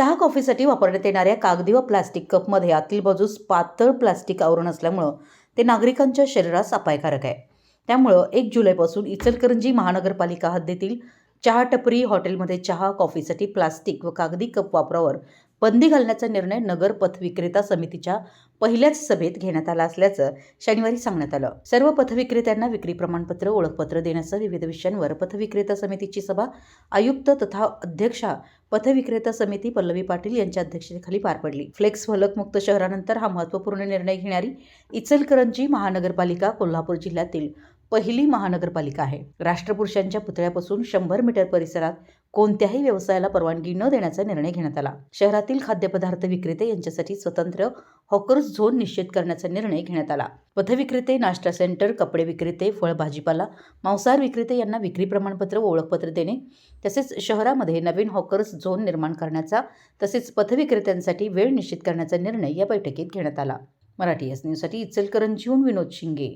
चहा कॉफीसाठी वापरण्यात येणाऱ्या कागदी व प्लास्टिक कपमध्ये आतील बाजूस पातळ प्लास्टिक आवरण असल्यामुळं ते नागरिकांच्या शरीरास अपायकारक आहे. त्यामुळं एक जुलैपासून इचलकरंजी महानगरपालिका हद्दीतील चहा टपरी हॉटेलमध्ये चहा कॉफीसाठी प्लास्टिक व कागदी कप वापरावर बंदी घालण्याचा निर्णय नगर पथविक्रेता समितीच्या पहिल्याच सभेत घेण्यात आला असल्याचं शनिवारी सांगण्यात आलं. सर्व पथविक्रेत्यांना विक्री प्रमाणपत्र ओळखपत्र देण्यासह विविध विषयांवर पथविक्रेता समितीची सभा आयुक्त तथा अध्यक्षा पथविक्रेता समिती पल्लवी पाटील यांच्या अध्यक्षतेखाली पार पडली. फ्लेक्स फलकमुक्त शहरानंतर हा महत्त्वपूर्ण निर्णय घेणारी इचलकरंजी महानगरपालिका कोल्हापूर जिल्ह्यातील पहिली महानगरपालिका आहे. राष्ट्रपुरुषांच्या पुतळ्यापासून शंभर मीटर परिसरात कोणत्याही व्यवसायाला परवानगी न देण्याचा निर्णय घेण्यात आला. शहरातील खाद्यपदार्थ विक्रेते यांच्यासाठी स्वतंत्र हॉकर्स झोन निश्चित करण्याचा निर्णय घेण्यात आला. पथविक्रेते नाश्ता सेंटर कपडे विक्रेते फळ भाजीपाला मांसाहार विक्रेते यांना विक्री प्रमाणपत्र व ओळखपत्र देणे तसेच शहरामध्ये नवीन हॉकर्स झोन निर्माण करण्याचा तसेच पथविक्रेत्यांसाठी वेळ निश्चित करण्याचा निर्णय या बैठकीत घेण्यात आला. मराठी एस न्यूजसाठी इचलकरंजीहून विनोद शिंगे.